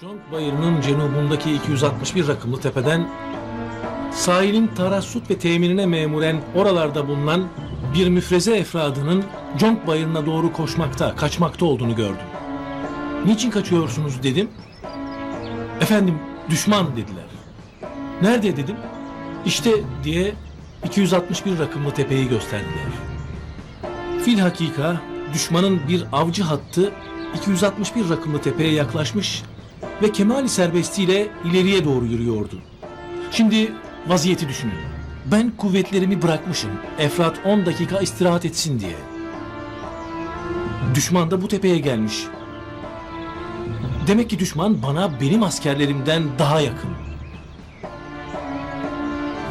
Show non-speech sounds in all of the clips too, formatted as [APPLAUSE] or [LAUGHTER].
Conk Bayırı'nın cenubundaki 261 rakımlı tepeden sahilin tarassut ve teminine memuren oralarda bulunan bir müfreze efradının Conk Bayırı'na doğru koşmakta, kaçmakta olduğunu gördüm. Niçin kaçıyorsunuz dedim. Efendim düşman dediler. Nerede dedim. İşte diye 261 rakımlı tepeyi gösterdiler. Fil hakika düşmanın bir avcı hattı 261 rakımlı tepeye yaklaşmış ve kemali serbestiyle ileriye doğru yürüyordu. Şimdi vaziyeti düşünün. Ben kuvvetlerimi bırakmışım. Efrat 10 dakika istirahat etsin diye. Düşman da bu tepeye gelmiş. Demek ki düşman bana benim askerlerimden daha yakın.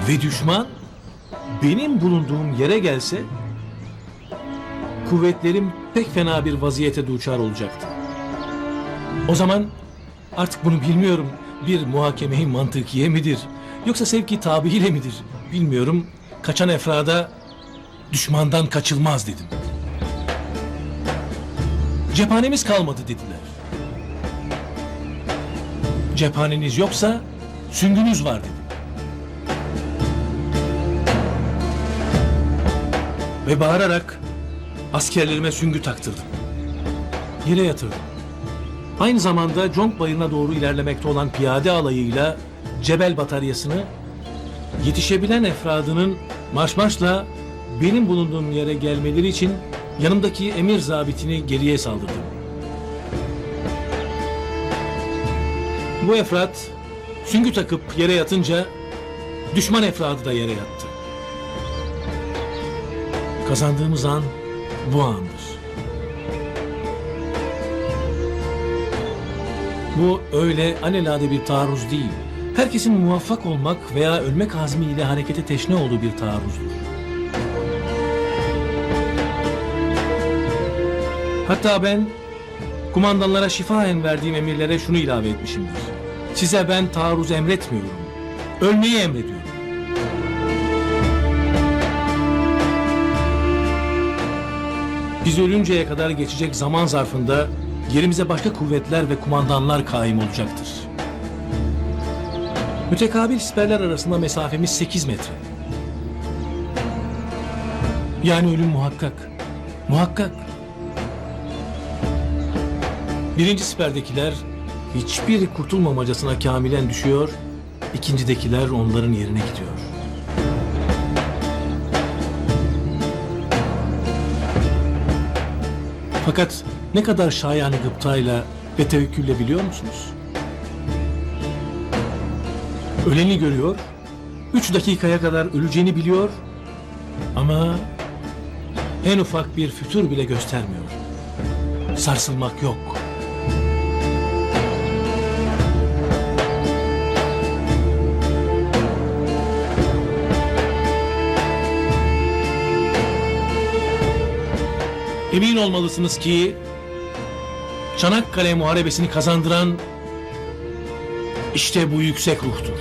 Ve düşman benim bulunduğum yere gelse kuvvetlerim pek fena bir vaziyete duçar olacaktı. O zaman artık bunu bilmiyorum bir muhakemeyi mantıkiye midir yoksa sevki tabiiyle midir bilmiyorum. Kaçan efrada düşmandan kaçılmaz dedim. Cephanemiz kalmadı dediler. Cephaneniz yoksa süngünüz var dedim. Ve bağırarak askerlerime süngü taktırdım. Yere yatırdım. Aynı zamanda Conk Bayırı'na doğru ilerlemekte olan piyade alayıyla Cebel bataryasını yetişebilen efradının marş benim bulunduğum yere gelmeleri için yanımdaki emir zabitini geriye saldırdım. Bu efrat süngü takıp yere yatınca düşman efradı da yere yattı. Kazandığımız an bu andır. Bu öyle alelade bir taarruz değil. Herkesin muvaffak olmak veya ölmek azmiyle harekete teşne olduğu bir taarruzdur. Hatta ben kumandanlara şifaen verdiğim emirlere şunu ilave etmişimdir. Size ben taarruz emretmiyorum. Ölmeyi emrediyorum. Biz ölünceye kadar geçecek zaman zarfında yerimize başka kuvvetler ve kumandanlar kaim olacaktır. Mütekabil siperler arasında mesafemiz 8 metre. Yani ölüm muhakkak. Muhakkak. Birinci siperdekiler hiçbir kurtulmamacasına kamilen düşüyor, ikincidekiler onların yerine gidiyor. Fakat ne kadar şayanı gıptayla ve tevekkülle biliyor musunuz? Öleni görüyor, üç dakikaya kadar öleceğini biliyor ama en ufak bir fütur bile göstermiyor. Sarsılmak yok. Emin olmalısınız ki Çanakkale Muharebesini kazandıran işte bu yüksek ruhtur.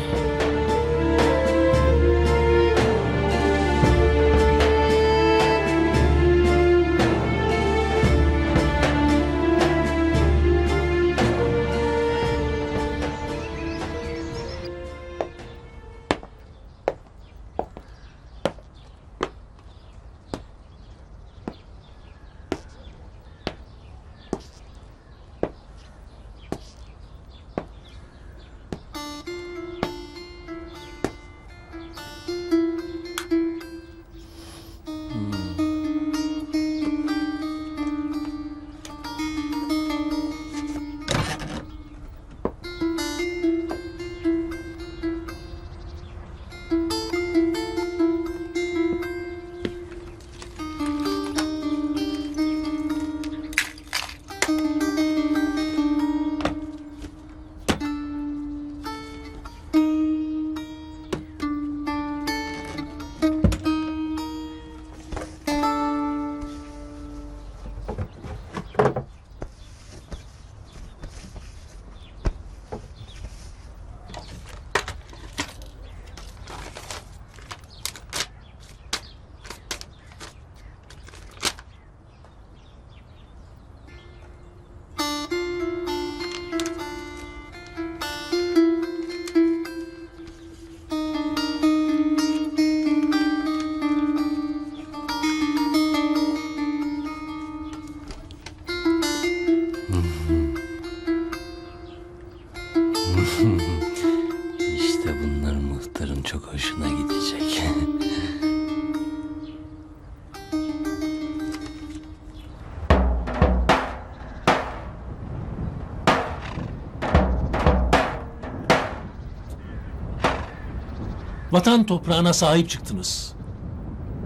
Vatan toprağına sahip çıktınız.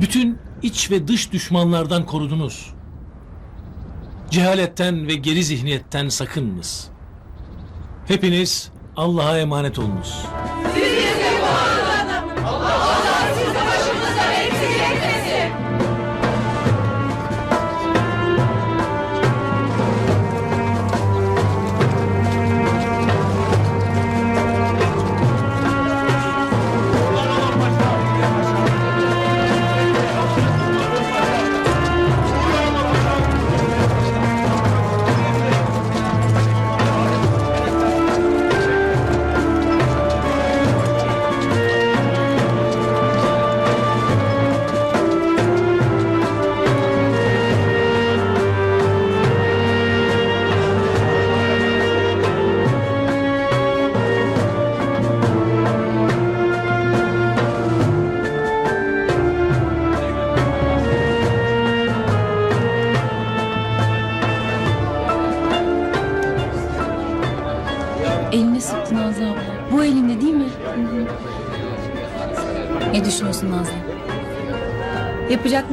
Bütün iç ve dış düşmanlardan korudunuz. Cehaletten ve geri zihniyetten sakınınız. Hepiniz Allah'a emanet olunuz.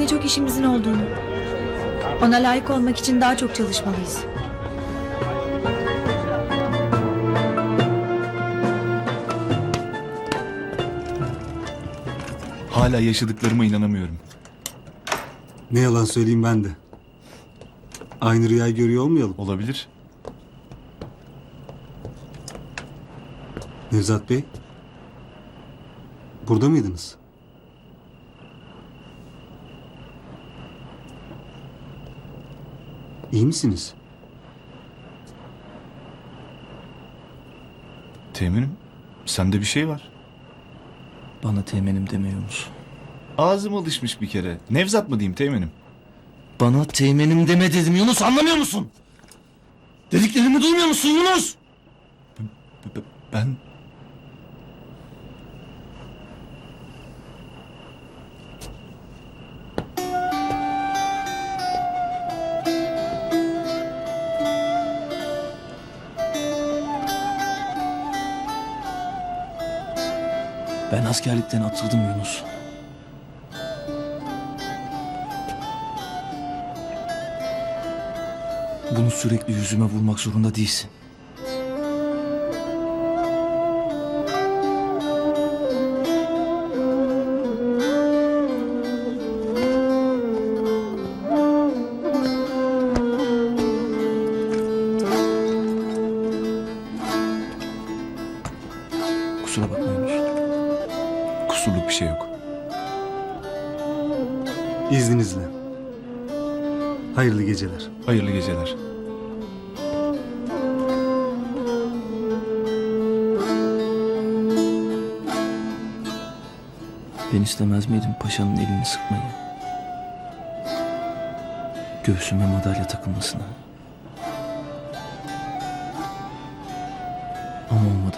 Çok işimizin olduğunu. Ona layık olmak için daha çok çalışmalıyız. Hala yaşadıklarıma inanamıyorum. Ne yalan söyleyeyim ben de. Aynı rüyayı görüyor olmayalım. Olabilir. Nevzat Bey. Burada mıydınız? İyi misiniz? Teminim. Sende bir şey var. Bana teğmenim demiyormuş. Ağzım alışmış bir kere. Nevzat mı diyeyim teminim? Bana teğmenim deme dedim Yunus anlamıyor musun? Dediklerimi duymuyor musun Yunus? Ben... Ben askerlikten atıldım Yunus. Bunu sürekli yüzüme vurmak zorunda değilsin. İstemez miydim paşanın elini sıkmayı? Göğsüme madalya takılmasını. Ama olmadı.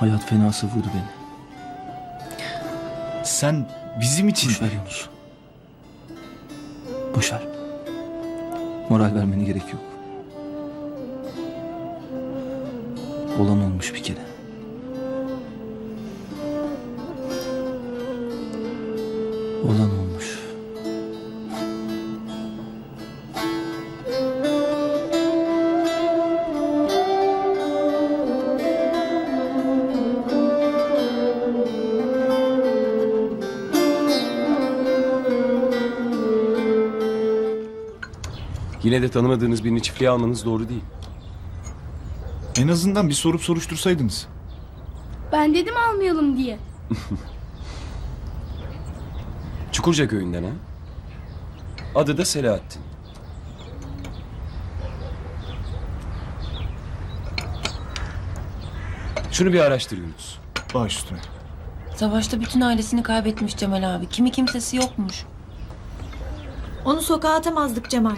Hayat fenası vurdu beni. Sen bizim için... Boş ver Yunus. Boş ver. Moral vermene gerek yok. Olan olmuş bir kere. Olan olmuş. Yine de tanımadığınız birini çiftliğe almanız doğru değil. En azından bir sorup soruştursaydınız. Ben dedim almayalım diye. [LAUGHS] Çukurca köyünden ha? Adı da Selahattin. Şunu bir araştır Yunus. Baş üstüne. Savaşta bütün ailesini kaybetmiş Cemal abi. Kimi kimsesi yokmuş. Onu sokağa atamazdık Cemal.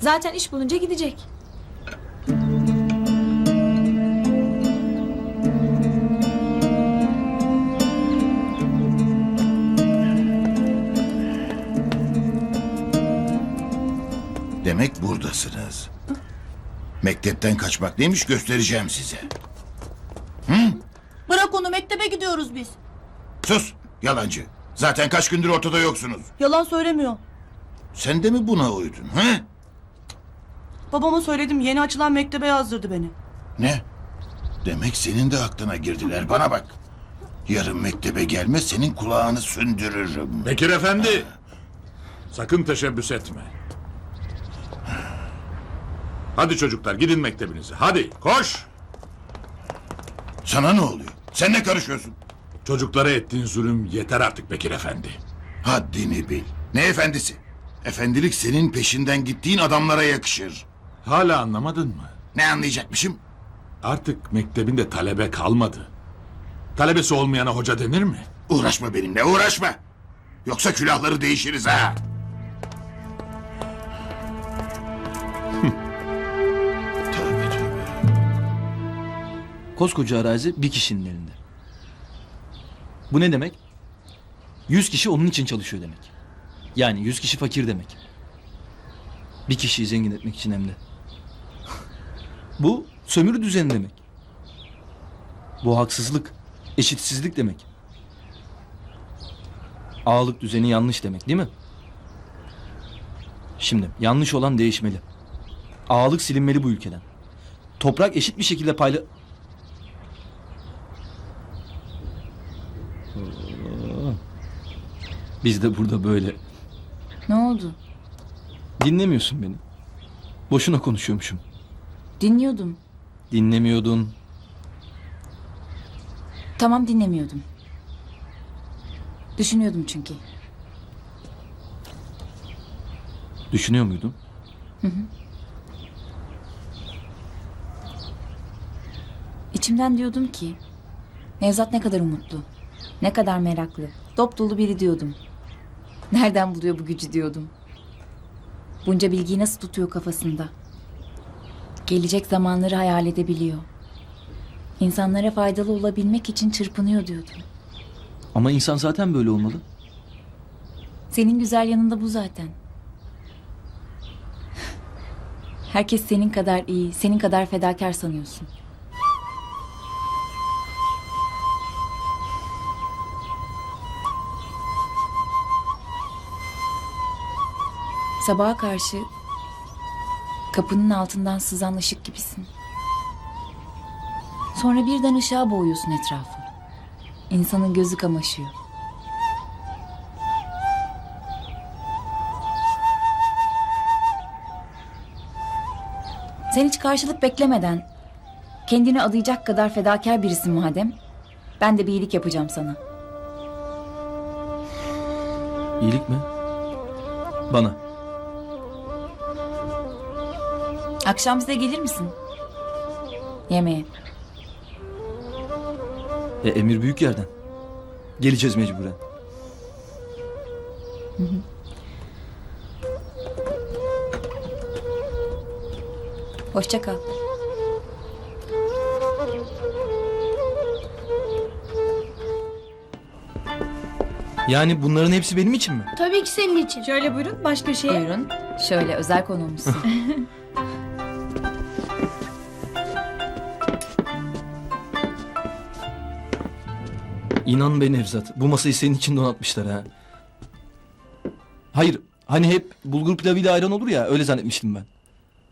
Zaten iş bulunca gidecek. Demek buradasınız. Mektepten kaçmak neymiş göstereceğim size. Bırak onu mektebe gidiyoruz biz. Sus yalancı. Zaten kaç gündür ortada yoksunuz. Yalan söylemiyor. Sen de mi buna uydun ha? Babama söyledim yeni açılan mektebe yazdırdı beni. Ne? Demek senin de aklına girdiler. Bana bak. Yarın mektebe gelme senin kulağını sündürürüm. Bekir Efendi. Sakın teşebbüs etme. Hadi çocuklar gidin mektebinize. Hadi koş. Sana ne oluyor? Sen ne karışıyorsun? Çocuklara ettiğin zulüm yeter artık Bekir Efendi. Haddini bil. Ne efendisi? Efendilik senin peşinden gittiğin adamlara yakışır. Hala anlamadın mı? Ne anlayacakmışım? Artık mektebinde talebe kalmadı. Talebesi olmayana hoca denir mi? Uğraşma benimle uğraşma. Yoksa külahları değişiriz ha. Koskoca arazi bir kişinin elinde. Bu ne demek? Yüz kişi onun için çalışıyor demek. Yani yüz kişi fakir demek. Bir kişiyi zengin etmek için hem de. [LAUGHS] Bu sömürü düzeni demek. Bu haksızlık, eşitsizlik demek. Ağalık düzeni yanlış demek değil mi? Şimdi yanlış olan değişmeli. Ağalık silinmeli bu ülkeden. Toprak eşit bir şekilde payla... Biz de burada böyle. Ne oldu? Dinlemiyorsun beni. Boşuna konuşuyormuşum. Dinliyordum. Dinlemiyordun. Tamam dinlemiyordum. Düşünüyordum çünkü. Düşünüyor muydun? İçimden diyordum ki Nevzat ne kadar umutlu. Ne kadar meraklı. Dop dolu biri diyordum. Nereden buluyor bu gücü diyordum. Bunca bilgiyi nasıl tutuyor kafasında? Gelecek zamanları hayal edebiliyor. İnsanlara faydalı olabilmek için çırpınıyor diyordum. Ama insan zaten böyle olmalı. Senin güzel yanında bu zaten. Herkes senin kadar iyi, senin kadar fedakar sanıyorsun. Sabaha karşı kapının altından sızan ışık gibisin. Sonra birden ışığa boğuyorsun etrafı. İnsanın gözü kamaşıyor. Sen hiç karşılık beklemeden kendini adayacak kadar fedakar birisin madem. Ben de bir iyilik yapacağım sana. İyilik mi? Bana. Akşam bize gelir misin? Yemeğe. E, emir büyük yerden. Geleceğiz mecburen. Hoşça kal. Yani bunların hepsi benim için mi? Tabii ki senin için. Şöyle buyurun baş köşeye. Buyurun. Şöyle özel konuğumuzsun. [LAUGHS] İnan be Nevzat. Bu masayı senin için donatmışlar ha. Hayır. Hani hep bulgur pilavıyla ayran olur ya öyle zannetmiştim ben.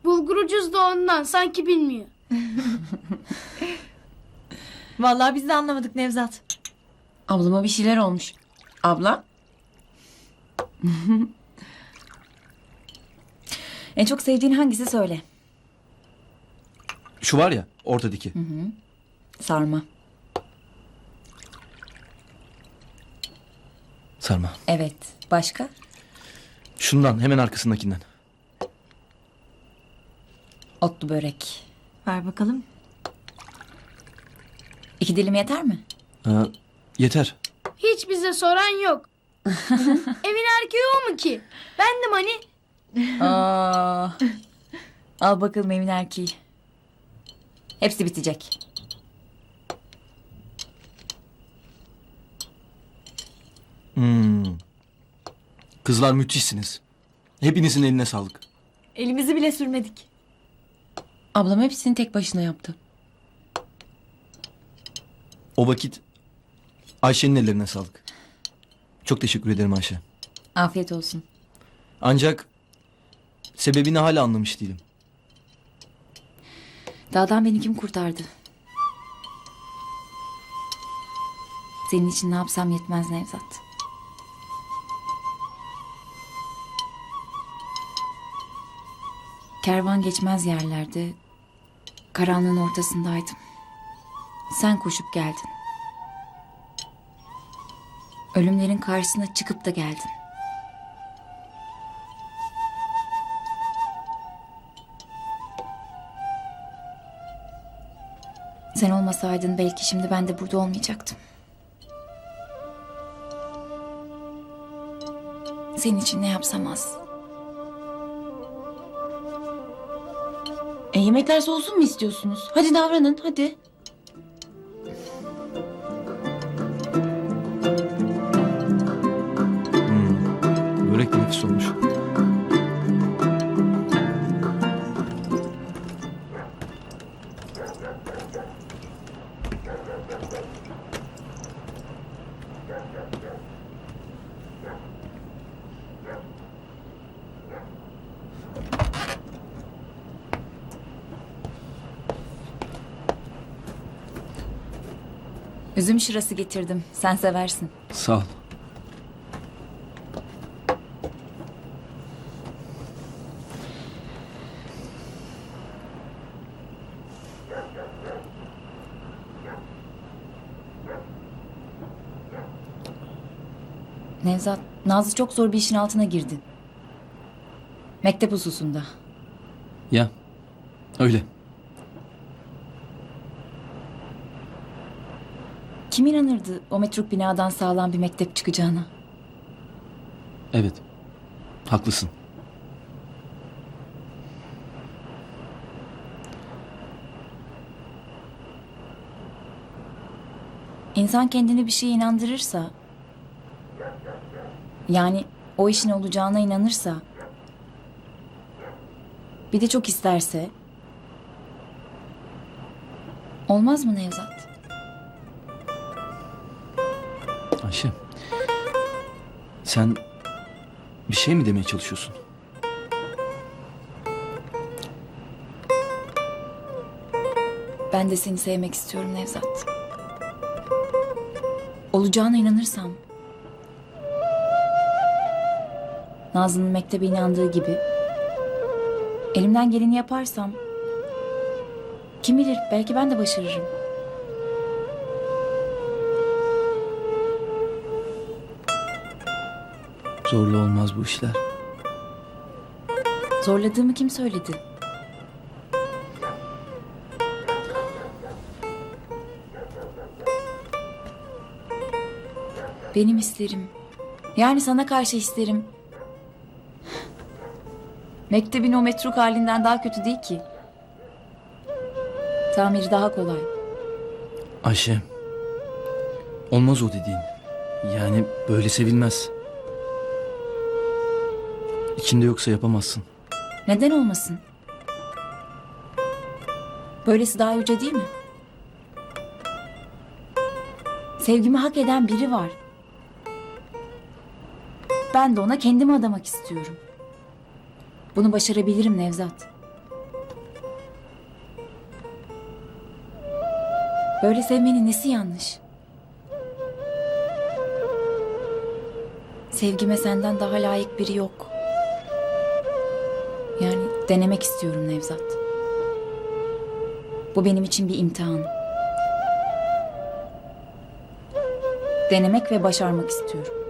Bulgur ucuz da ondan sanki bilmiyor. [LAUGHS] Vallahi biz de anlamadık Nevzat. Ablama bir şeyler olmuş. Abla? [LAUGHS] en çok sevdiğin hangisi söyle. Şu var ya ortadaki. Sarma. Sarma. Evet. Başka? Şundan hemen arkasındakinden. Otlu börek. Ver bakalım. İki dilim yeter mi? Ha, yeter. Hiç bize soran yok. [LAUGHS] Evin erkeği o mu ki? Bendim hani. Aa. Al bakalım evin erkeği. Hepsi bitecek. Hmm. Kızlar müthişsiniz. Hepinizin eline sağlık. Elimizi bile sürmedik. Ablam hepsini tek başına yaptı. O vakit Ayşe'nin ellerine sağlık. Çok teşekkür ederim Ayşe. Afiyet olsun. Ancak sebebini hala anlamış değilim. Dağdan beni kim kurtardı? Senin için ne yapsam yetmez Nevzat. Kervan geçmez yerlerde, karanlığın ortasındaydım. Sen koşup geldin. Ölümlerin karşısına çıkıp da geldin. Sen olmasaydın belki şimdi ben de burada olmayacaktım. Senin için ne yapsam az. E yemekler soğusun mu istiyorsunuz? Hadi davranın hadi. Hmm, börek nefis olmuş. Üzüm şırası getirdim. Sen seversin. Sağ ol. Nevzat, Nazlı çok zor bir işin altına girdi. Mektep hususunda. Ya öyle. Kim inanırdı o metruk binadan sağlam bir mektep çıkacağına? Evet. Haklısın. İnsan kendini bir şeye inandırırsa... Yani o işin olacağına inanırsa... Bir de çok isterse... Olmaz mı Nevzat? Sen bir şey mi demeye çalışıyorsun? Ben de seni sevmek istiyorum Nevzat. Olacağına inanırsam... Nazlı'nın mektebe inandığı gibi... Elimden geleni yaparsam... Kim bilir belki ben de başarırım. Zorlu olmaz bu işler. Zorladığımı kim söyledi? Benim hislerim. Yani sana karşı hislerim. Mektebin o metruk halinden daha kötü değil ki. Tamiri daha kolay. Ayşe. Olmaz o dediğin. Yani böyle sevilmez. İçinde yoksa yapamazsın. Neden olmasın? Böylesi daha yüce değil mi? Sevgimi hak eden biri var. Ben de ona kendimi adamak istiyorum. Bunu başarabilirim Nevzat. Böyle sevmenin nesi yanlış? Sevgime senden daha layık biri yok. Denemek istiyorum Nevzat. Bu benim için bir imtihan. Denemek ve başarmak istiyorum.